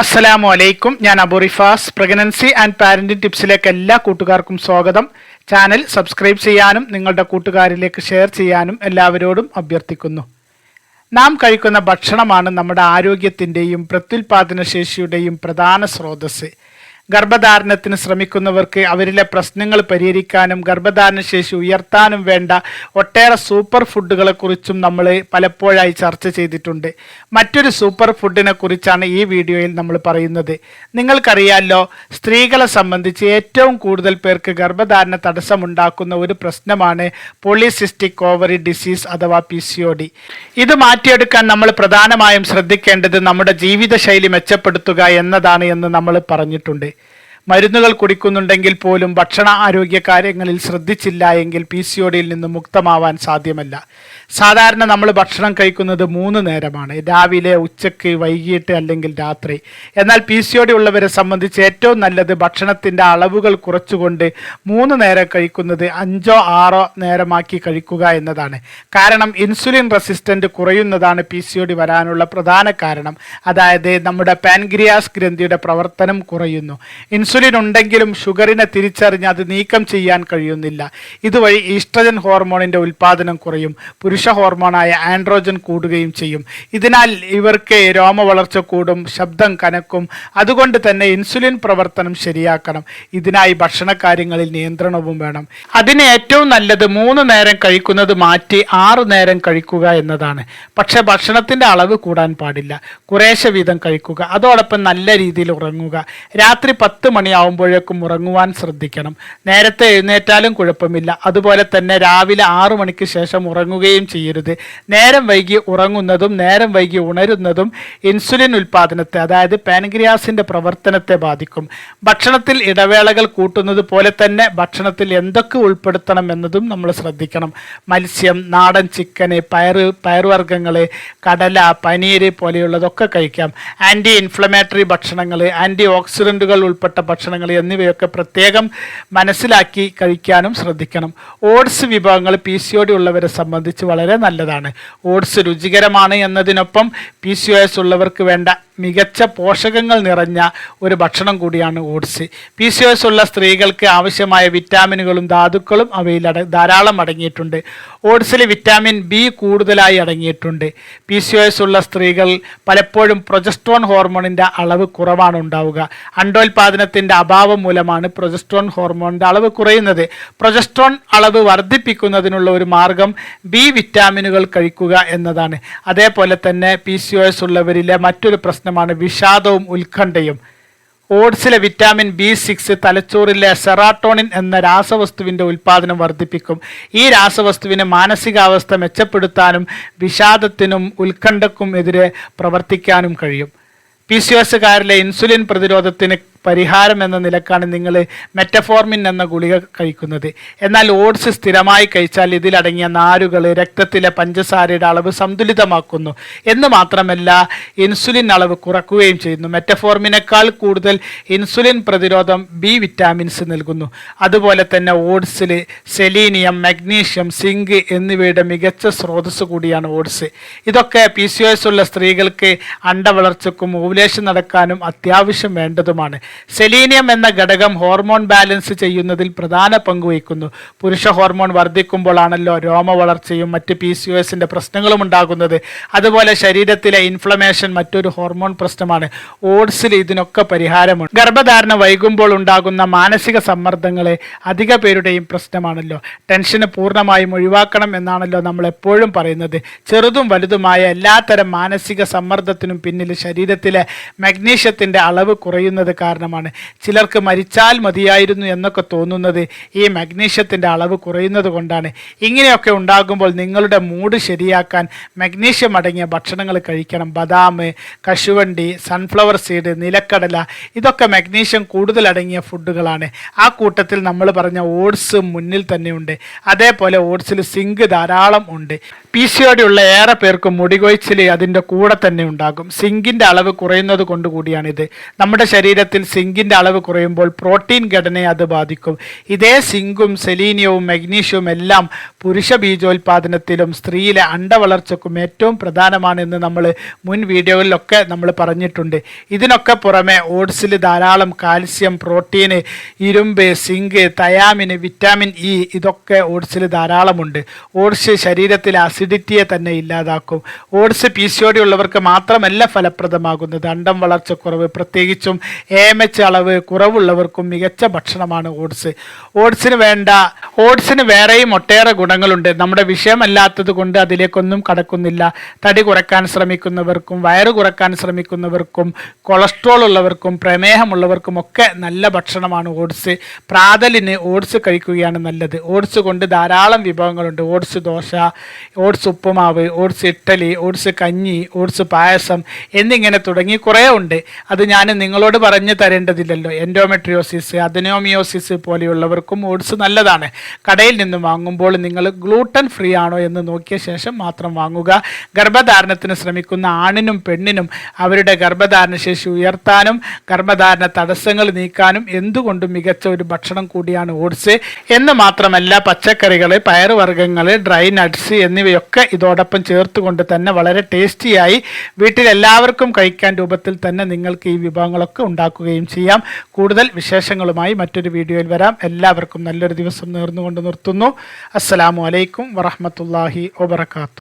അസ്സലാമു അലൈക്കും ഞാൻ അബുറിഫാസ് പ്രഗ്നൻസി ആൻഡ് പാരന്റിംഗ് ടിപ്സിലേക്ക് എല്ലാ കൂട്ടുകാർക്കും സ്വാഗതം. ചാനൽ സബ്സ്ക്രൈബ് ചെയ്യാനും നിങ്ങളുടെ കൂട്ടുകാരിലേക്ക് ഷെയർ ചെയ്യാനും എല്ലാവരോടും അഭ്യർത്ഥിക്കുന്നു. നാം കഴിക്കുന്ന ഭക്ഷണമാണ് നമ്മുടെ ആരോഗ്യത്തിന്റെയും പ്രത്യുൽപാദന ശേഷിയുടെയും പ്രധാന സ്രോതസ്സ്. ഗർഭധാരണത്തിന് ശ്രമിക്കുന്നവർക്ക് അവരിലെ പ്രശ്നങ്ങൾ പരിഹരിക്കാനും ഗർഭധാരണ ശേഷി ഉയർത്താനും വേണ്ട ഒട്ടേറെ സൂപ്പർ ഫുഡുകളെ കുറിച്ചും നമ്മൾ പലപ്പോഴായി ചർച്ച ചെയ്തിട്ടുണ്ട്. മറ്റൊരു സൂപ്പർ ഫുഡിനെ കുറിച്ചാണ് ഈ വീഡിയോയിൽ നമ്മൾ പറയുന്നത്. നിങ്ങൾക്കറിയാമല്ലോ സ്ത്രീകളെ സംബന്ധിച്ച് ഏറ്റവും കൂടുതൽ പേർക്ക് ഗർഭധാരണ തടസ്സമുണ്ടാക്കുന്ന ഒരു പ്രശ്നമാണ് പോളിസിസ്റ്റിക് ഓവറി ഡിസീസ് അഥവാ പി സി ഒ ഡി. ഇത് മാറ്റിയെടുക്കാൻ നമ്മൾ പ്രധാനമായും ശ്രദ്ധിക്കേണ്ടത് നമ്മുടെ ജീവിതശൈലി മെച്ചപ്പെടുത്തുക എന്നതാണ് എന്ന് നമ്മൾ പറഞ്ഞിട്ടുണ്ട്. മരുന്നുകൾ കുടിക്കുന്നുണ്ടെങ്കിൽ പോലും ഭക്ഷണ ആരോഗ്യ കാര്യങ്ങളിൽ ശ്രദ്ധിച്ചില്ല എങ്കിൽ പി സി ഒ ഡിയിൽ നിന്ന് മുക്തമാവാൻ സാധ്യമല്ല. സാധാരണ നമ്മൾ ഭക്ഷണം കഴിക്കുന്നത് മൂന്ന് നേരമാണ്. രാവിലെ ഉച്ചയ്ക്ക് വൈകിട്ട് അല്ലെങ്കിൽ രാത്രി. എന്നാൽ പി സി ഒ ഡി ഉള്ളവരെ സംബന്ധിച്ച് ഏറ്റവും നല്ലത് ഭക്ഷണത്തിന്റെ അളവുകൾ കുറച്ചുകൊണ്ട് മൂന്ന് നേരം കഴിക്കുന്നത് അഞ്ചോ ആറോ നേരമാക്കി കഴിക്കുക എന്നതാണ്. കാരണം ഇൻസുലിൻ റെസിസ്റ്റന്റ് കുറയുന്നതാണ് പി സി ഒ ഡി വരാനുള്ള പ്രധാന കാരണം. അതായത് നമ്മുടെ പാൻഗ്രിയാസ് ഗ്രന്ഥിയുടെ പ്രവർത്തനം കുറയുന്നു. ഇൻസുലിൻ ഉണ്ടെങ്കിലും ഷുഗറിനെ തിരിച്ചറിഞ്ഞ് അത് നീക്കം ചെയ്യാൻ കഴിയുന്നില്ല. ഇതുവഴി ഈസ്ട്രജൻ ഹോർമോണിന്റെ ഉൽപ്പാദനം കുറയും. പുരുഷ ഹോർമോണായ ആൻഡ്രോജൻ കൂടുകയും ചെയ്യും. ഇതിനാൽ ഇവർക്ക് രോമ വളർച്ച കൂടും ശബ്ദം കനക്കും. അതുകൊണ്ട് തന്നെ ഇൻസുലിൻ പ്രവർത്തനം ശരിയാക്കണം. ഇതിനായി ഭക്ഷണകാര്യങ്ങളിൽ നിയന്ത്രണവും വേണം. അതിന് ഏറ്റവും നല്ലത് മൂന്ന് നേരം കഴിക്കുന്നത് മാറ്റി ആറ് നേരം കഴിക്കുക എന്നതാണ്. പക്ഷേ ഭക്ഷണത്തിന്റെ അളവ് കൂടാൻ പാടില്ല. കുറേശ്ശെ വീതം കഴിക്കുക. അതോടൊപ്പം നല്ല രീതിയിൽ ഉറങ്ങുക. രാത്രി പത്ത് മണിയാവുമ്പോഴേക്കും ഉറങ്ങുവാൻ ശ്രദ്ധിക്കണം. നേരത്തെ എഴുന്നേറ്റാലും കുഴപ്പമില്ല. അതുപോലെ തന്നെ രാവിലെ ആറു മണിക്ക് ശേഷം ഉറങ്ങുകയും ചെയ്യരുത്. നേരം വൈകി ഉറങ്ങുന്നതും നേരം വൈകി ഉണരുന്നതും ഇൻസുലിൻ ഉൽപ്പാദനത്തെ അതായത് പാൻഗ്രിയാസിന്റെ പ്രവർത്തനത്തെ ബാധിക്കും. ഭക്ഷണത്തിൽ ഇടവേളകൾ കൂട്ടുന്നത് പോലെ തന്നെ ഭക്ഷണത്തിൽ എന്തൊക്കെ ഉൾപ്പെടുത്തണം എന്നതും നമ്മൾ ശ്രദ്ധിക്കണം. മത്സ്യം നാടൻ ചിക്കന് പയർ പയറുവർഗങ്ങൾ കടല പനീര് പോലെയുള്ളതൊക്കെ കഴിക്കാം. ആന്റി ഇൻഫ്ലമേറ്ററി ഭക്ഷണങ്ങൾ ആന്റി ഓക്സിഡന്റുകൾ ഉൾപ്പെട്ട ഭക്ഷണങ്ങൾ എന്നിവയൊക്കെ പ്രത്യേകം മനസ്സിലാക്കി കഴിക്കാനും ശ്രദ്ധിക്കണം. ഓട്സ് വിഭവങ്ങൾ പി സി ഒ ഡി ഉള്ളവരെ സംബന്ധിച്ച് വളരെ നല്ലതാണ്. ഓട്സ് രുചികരമാണ് എന്നതിനൊപ്പം പി സി ഒ എസ് ഉള്ളവർക്ക് വേണ്ട മികച്ച പോഷകങ്ങൾ നിറഞ്ഞ ഒരു ഭക്ഷണം കൂടിയാണ് ഓട്സ്. പി സി എസ് ഉള്ള സ്ത്രീകൾക്ക് ആവശ്യമായ വിറ്റാമിനുകളും ധാതുക്കളും അവയിൽ അട ധാരാളം അടങ്ങിയിട്ടുണ്ട്. ഓട്സിൽ വിറ്റാമിൻ ബി കൂടുതലായി അടങ്ങിയിട്ടുണ്ട്. പി സി എസ് ഉള്ള സ്ത്രീകൾ പലപ്പോഴും പ്രൊജസ്ട്രോൺ ഹോർമോണിന്റെ അളവ് കുറവാണ് ഉണ്ടാവുക. അണ്ടോൽപാദനത്തിന്റെ അഭാവം മൂലമാണ് പ്രൊജസ്ട്രോൺ ഹോർമോണിന്റെ അളവ് കുറയുന്നത്. പ്രൊജസ്ട്രോൺ അളവ് വർദ്ധിപ്പിക്കുന്നതിനുള്ള ഒരു മാർഗം ബി വിറ്റാമിനുകൾ കഴിക്കുക എന്നതാണ്. അതേപോലെ തന്നെ പി സി ഒ എസ് ഉള്ളവരിലെ മറ്റൊരു പ്രശ്നമാണ്. വിഷാദവും ഉത്കണ്ഠയും. ഓട്സിലെ വിറ്റാമിൻ ബി സിക്സ് തലച്ചോറിലെ സെറാട്ടോണിൻ എന്ന രാസവസ്തുവിന്റെ ഉൽപ്പാദനം വർദ്ധിപ്പിക്കും. ഈ രാസവസ്തുവിന് മാനസികാവസ്ഥ മെച്ചപ്പെടുത്താനും വിഷാദത്തിനും ഉത്കണ്ഠക്കും എതിരെ പ്രവർത്തിക്കാനും കഴിയും. പി സി എസുകാരിലെ ഇൻസുലിൻ പ്രതിരോധത്തിന് പരിഹാരം എന്ന നിലക്കാണ് നിങ്ങൾ മെറ്റഫോർമിൻ എന്ന ഗുളിക കഴിക്കുന്നത്. എന്നാൽ ഓട്സ് സ്ഥിരമായി കഴിച്ചാൽ ഇതിലടങ്ങിയ നാരുകൾ രക്തത്തിലെ പഞ്ചസാരയുടെ അളവ് സന്തുലിതമാക്കുന്നു. എന്ന് മാത്രമല്ല ഇൻസുലിൻ അളവ് കുറക്കുകയും ചെയ്യുന്നു. മെറ്റഫോർമിനേക്കാൾ കൂടുതൽ ഇൻസുലിൻ പ്രതിരോധം ബി വിറ്റാമിൻസ് നൽകുന്നു. അതുപോലെ തന്നെ ഓട്സിൽ സെലീനിയം മഗ്നീഷ്യം സിങ്ക് എന്നിവയുടെ മികച്ച സ്രോതസ് കൂടിയാണ് ഓട്സ്. ഇതൊക്കെ പി സി ഒ എസ് ഉള്ള സ്ത്രീകൾക്ക് അണ്ടവളർച്ചക്കും ഓവുലേഷൻ നടക്കാനും അത്യാവശ്യം വേണ്ടതുമാണ്. സെലീനിയം എന്ന ഘടകം ഹോർമോൺ ബാലൻസ് ചെയ്യുന്നതിൽ പ്രധാന പങ്ക് വഹിക്കുന്നു. പുരുഷ ഹോർമോൺ വർദ്ധിക്കുമ്പോഴാണല്ലോ രോമ വളർച്ചയും മറ്റ് പി സി ഒ എസിന്റെ പ്രശ്നങ്ങളും ഉണ്ടാകുന്നത്. അതുപോലെ ശരീരത്തിലെ ഇൻഫ്ലമേഷൻ മറ്റൊരു ഹോർമോൺ പ്രശ്നമാണ്. ഓട്സിൽ ഇതിനൊക്കെ പരിഹാരമുണ്ട്. ഗർഭധാരണ വൈകുമ്പോൾ ഉണ്ടാകുന്ന മാനസിക സമ്മർദ്ദങ്ങളെ അധിക പേരുടെയും പ്രശ്നമാണല്ലോ. ടെൻഷന് പൂർണമായും ഒഴിവാക്കണം എന്നാണല്ലോ നമ്മൾ എപ്പോഴും പറയുന്നത്. ചെറുതും വലുതുമായ എല്ലാത്തരം മാനസിക സമ്മർദ്ദത്തിനും പിന്നിൽ ശരീരത്തിലെ മഗ്നീഷ്യത്തിന്റെ അളവ് കുറയുന്നത് കാരണമാണ്. ചിലർക്ക് മരിച്ചാൽ മതിയായിരുന്നു എന്നൊക്കെ തോന്നുന്നത് ഈ മഗ്നീഷ്യത്തിന്റെ അളവ് കുറയുന്നത് കൊണ്ടാണ്. ഇങ്ങനെയൊക്കെ ഉണ്ടാകുമ്പോൾ നിങ്ങളുടെ മൂഡ് ശരിയാക്കാൻ മഗ്നീഷ്യം അടങ്ങിയ ഭക്ഷണങ്ങൾ കഴിക്കണം. ബദാം കശുവണ്ടി സൺഫ്ലവർ സീഡ് നിലക്കടല ഇതൊക്കെ മഗ്നീഷ്യം കൂടുതലടങ്ങിയ ഫുഡുകളാണ്. ആ കൂട്ടത്തിൽ നമ്മൾ പറഞ്ഞ ഓട്സ് മുന്നിൽ തന്നെയുണ്ട്. അതേപോലെ ഓട്സിൽ സിങ്ക് ധാരാളം ഉണ്ട്. പി സി ഉള്ള ഏറെ പേർക്കും മുടികൊഴിച്ചിൽ അതിന്റെ കൂടെ തന്നെ ഉണ്ടാകും. സിങ്കിന്റെ അളവ് കുറയുന്നത് കൊണ്ടുകൂടിയാണിത് നമ്മുടെ ശരീരത്തിൽ സിങ്കിന്റെ അളവ് കുറയുമ്പോൾ പ്രോട്ടീൻ ഘടനയെ അത് ബാധിക്കും. ഇതേ സിങ്കും സെലീനിയവും മഗ്നീഷ്യവും എല്ലാം പുരുഷ ബീജോത്പാദനത്തിലും സ്ത്രീയിലെ അണ്ടവളർച്ചക്കും ഏറ്റവും പ്രധാനമാണെന്ന് നമ്മൾ മുൻ വീഡിയോകളിലൊക്കെ നമ്മൾ പറഞ്ഞിട്ടുണ്ട്. ഇതിനൊക്കെ പുറമെ ഓട്സിൽ ധാരാളം കാൽസ്യം പ്രോട്ടീന് ഇരുമ്പ് സിങ്ക് തയാമിന് വിറ്റാമിൻ ഇ ഇതൊക്കെ ഓട്സിൽ ധാരാളമുണ്ട്. ഓട്സ് ശരീരത്തിലെ അസിഡിറ്റിയെ തന്നെ ഇല്ലാതാക്കും. ഓട്സ് പി സി ഉള്ളവർക്ക് മാത്രമല്ല ഫലപ്രദമാകുന്നത്. അണ്ടം വളർച്ചക്കുറവ് പ്രത്യേകിച്ചും എ എം എച്ച് അളവ് കുറവുള്ളവർക്കും മികച്ച ഭക്ഷണമാണ് ഓട്സ്. ഓട്സിന് വേണ്ട ഓട്സിന് വേറെയും ഒട്ടേറെ ഗുണങ്ങളുണ്ട്. നമ്മുടെ വിഷയമല്ലാത്തത് കൊണ്ട് അതിലേക്കൊന്നും കടക്കുന്നില്ല. തടി കുറയ്ക്കാൻ ശ്രമിക്കുന്നവർക്കും വയറ് കുറയ്ക്കാൻ ശ്രമിക്കുന്നവർക്കും കൊളസ്ട്രോൾ ഉള്ളവർക്കും പ്രമേഹമുള്ളവർക്കും ഒക്കെ നല്ല ഭക്ഷണമാണ് ഓട്സ്. പ്രാതലിന് ഓട്സ് കഴിക്കുകയാണ് നല്ലത്. ഓട്സ് കൊണ്ട് ധാരാളം വിഭവങ്ങളുണ്ട്. ഓട്സ് ദോശ ഓട്സ് ഉപ്പുമാവ് ഓട്സ് ഇഡ്ഡലി ഓട്സ് കഞ്ഞി ഓട്സ് പായസം എന്നിങ്ങനെ തുടങ്ങി കുറേ ഉണ്ട്. അത് ഞാൻ നിങ്ങളോട് പറഞ്ഞു തരേണ്ടതില്ലല്ലോ എൻഡോമെട്രിയോസിസ് അദനോമിയോസിസ് പോലെയുള്ളവർക്കും ഓട്സ് നല്ലതാണ്. കടയിൽ നിന്ന് വാങ്ങുമ്പോൾ നിങ്ങൾ ഗ്ലൂട്ടൻ ഫ്രീ ആണോ എന്ന് നോക്കിയ ശേഷം മാത്രം വാങ്ങുക. ഗർഭധാരണത്തിന് ശ്രമിക്കുന്ന ആണിനും പെണ്ണിനും അവരുടെ ഗർഭധാരണ ശേഷി ഉയർത്താനും ഗർഭധാരണ തടസ്സങ്ങൾ നീക്കാനും എന്തുകൊണ്ടും മികച്ച ഒരു ഭക്ഷണം കൂടിയാണ് ഓട്സ്? എന്ന് മാത്രമല്ല പച്ചക്കറികൾ പയറുവർഗങ്ങൾ ഡ്രൈ നട്ട്സ് എന്നിവയൊക്കെ ഇതോടൊപ്പം ചേർത്തുകൊണ്ട് തന്നെ വളരെ ടേസ്റ്റിയായി വീട്ടിലെല്ലാവർക്കും കഴിക്കാൻ രൂപത്തിൽ തന്നെ നിങ്ങൾക്ക് ഈ വിഭവങ്ങളൊക്കെ ഉണ്ടാക്കുകയും ചെയ്യാം. കൂടുതൽ വിശേഷങ്ങളുമായി മറ്റൊരു വീഡിയോയിൽ വരാം. എല്ലാവർക്കും നല്ലൊരു ദിവസം നേർന്നുകൊണ്ട് നിർത്തുന്നു. അസ്സലാമു അലൈക്കും വറഹമത്തല്ലാഹി വബർക്കാത്തു